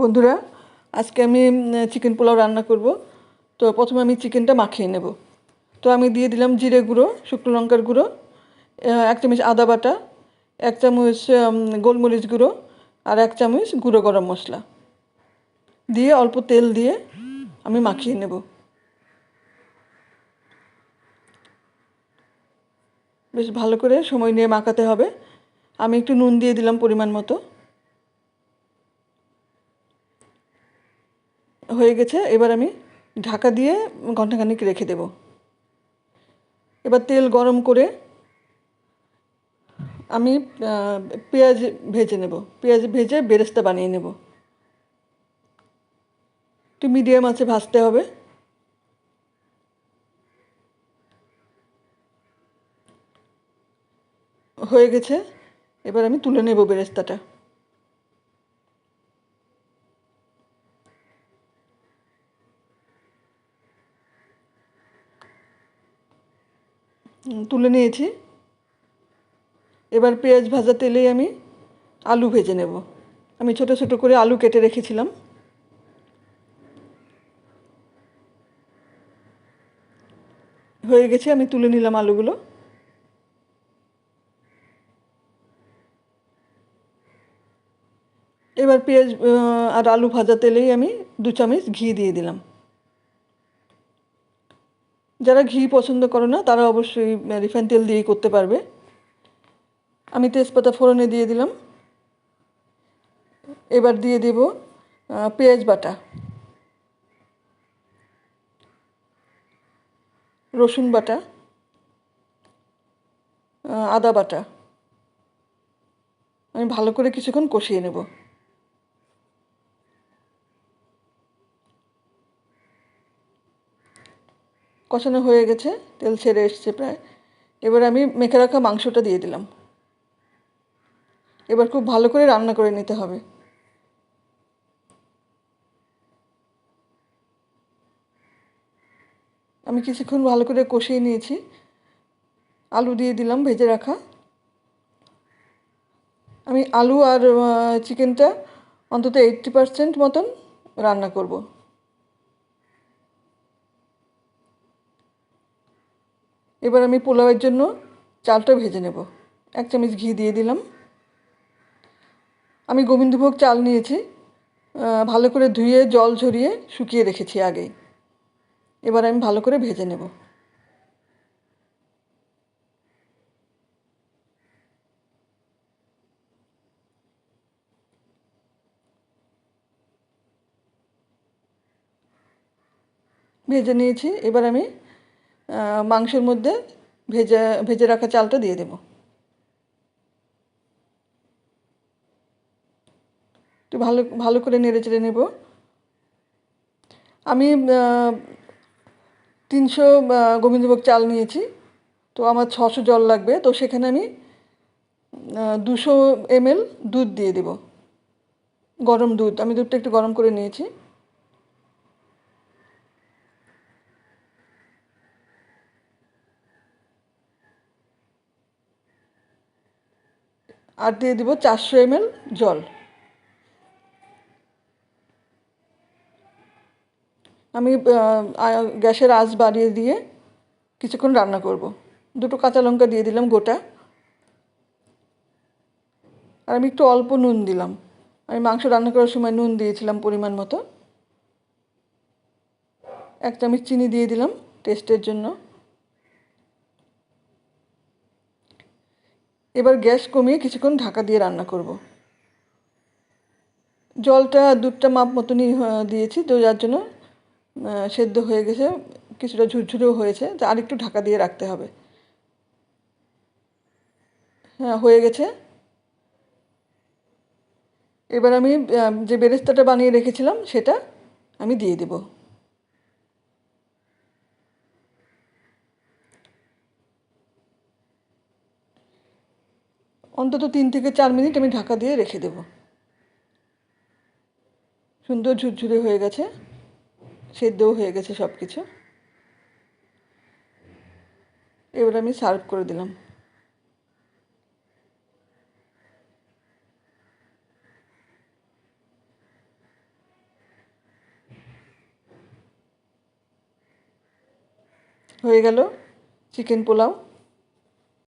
বন্ধুরা, আজকে আমি চিকেন পোলাও রান্না করব। তো প্রথমে আমি চিকেনটা মাখিয়ে নেব। তো আমি দিয়ে দিলাম জিরে গুঁড়ো, শুকনো লঙ্কার গুঁড়ো এক চামচ আদা বাটা, এক চামচ গোলমরিচ গুঁড়ো আর এক চামচ গুঁড়ো গরম মশলা। দিয়ে অল্প তেল দিয়ে আমি মাখিয়ে নেব। বেশ ভালো করে সময় নিয়ে মাখাতে হবে। আমি একটু নুন দিয়ে দিলাম পরিমাণ মতো। হয়ে গেছে, এবার আমি ঢাকা দিয়ে ঘন্টাখানিক রেখে দেব। এবার তেল গরম করে আমি পেঁয়াজ ভেজে নেব। পেঁয়াজ ভেজে বেরেস্তা বানিয়ে নেব। একটু মিডিয়াম আছে ভাজতে হবে। হয়ে গেছে, এবার আমি তুলে নেব বেরেস্তাটা। তুলে নিয়েছি। এবার পেঁয়াজ ভাজা তেলেই আমি আলু ভেজে নেব। আমি ছোট ছোট করে আলু কেটে রেখেছিলাম। হয়ে গেছে, আমি তুলে নিলাম আলুগুলো। এবার পেঁয়াজ আর আলু ভাজা তেলেই আমি দু চামচ ঘি দিয়ে দিলাম। যারা ঘি পছন্দ করে না, তারা অবশ্যই রিফাইন তেল দিয়েই করতে পারবে। আমি তেজপাতা ফোড়নে দিয়ে দিলাম। এবার দিয়ে দেব পেঁয়াজ বাটা। রসুন বাটা। আদা বাটা। আমি ভালো করে কিছুক্ষণ কষিয়ে নেব। কষানো হয়ে গেছে, তেল ছেড়ে এসছে প্রায়। এবার আমি মেখে রাখা মাংসটা দিয়ে দিলাম। এবার খুব ভালো করে রান্না করে নিতে হবে। আমি কিছুক্ষণ ভালো করে কষিয়ে নিয়েছি। আলু দিয়ে দিলাম ভেজে রাখা। আমি আলু আর চিকেনটা অন্তত এইট্টি পারসেন্ট মতন রান্না করব। এবার আমি পোলাওয়ের জন্য চালটা ভেজে নেব। এক চামচ ঘি দিয়ে দিলাম। আমি গোবিন্দভোগ চাল নিয়েছি। ভালো করে ধুয়ে, জল ঝরিয়ে শুকিয়ে রেখেছি আগেই। এবার আমি ভালো করে ভেজে নেব। ভেজে নিয়েছি। এবার আমি মাংসের মধ্যে ভেজে ভেজে রাখা চালটা দিয়ে দেব। একটু ভালো ভালো করে নেড়ে চেড়ে নেব। আমি তিনশো গোবিন্দভোগ চাল নিয়েছি, তো আমার ছশো জল লাগবে, তো সেখানে আমি দুশো এমএল দুধ দিয়ে দেব। গরম দুধ, আমি দুধটা একটু গরম করে নিয়েছি। আর দিয়ে দিব চারশো এমএল জল। আমি গ্যাসের আঁচ বাড়িয়ে দিয়ে কিছুক্ষণ রান্না করব। দুটো কাঁচা লঙ্কা দিয়ে দিলাম গোটা। আর আমি একটু অল্প নুন দিলাম। আমি মাংস রান্না করার সময় নুন দিয়েছিলাম পরিমাণ মতো। এক চামচ চিনি দিয়ে দিলাম টেস্টের জন্য। এবার গ্যাস কমিয়ে কিছুক্ষণ ঢাকা দিয়ে রান্না করব। জলটা দুধটা মাপ মতনই দিয়েছি, তো যার জন্য সেদ্ধ হয়ে গেছে, কিছুটা ঝুরঝুরেও হয়েছে, তো আরেকটু ঢাকা দিয়ে রাখতে হবে। হ্যাঁ হয়ে গেছে। এবার আমি যে বেরেস্তাটা বানিয়ে রেখেছিলাম, সেটা আমি দিয়ে দেব। অন্তত তিন থেকে চার মিনিট আমি ঢাকা দিয়ে রেখে দেব। সুন্দর ঝুরঝুরে হয়ে গেছে, সেদ্ধও হয়ে গেছে সব কিছু এবার আমি সার্ভ করে দিলাম। হয়ে গেল চিকেন পোলাও।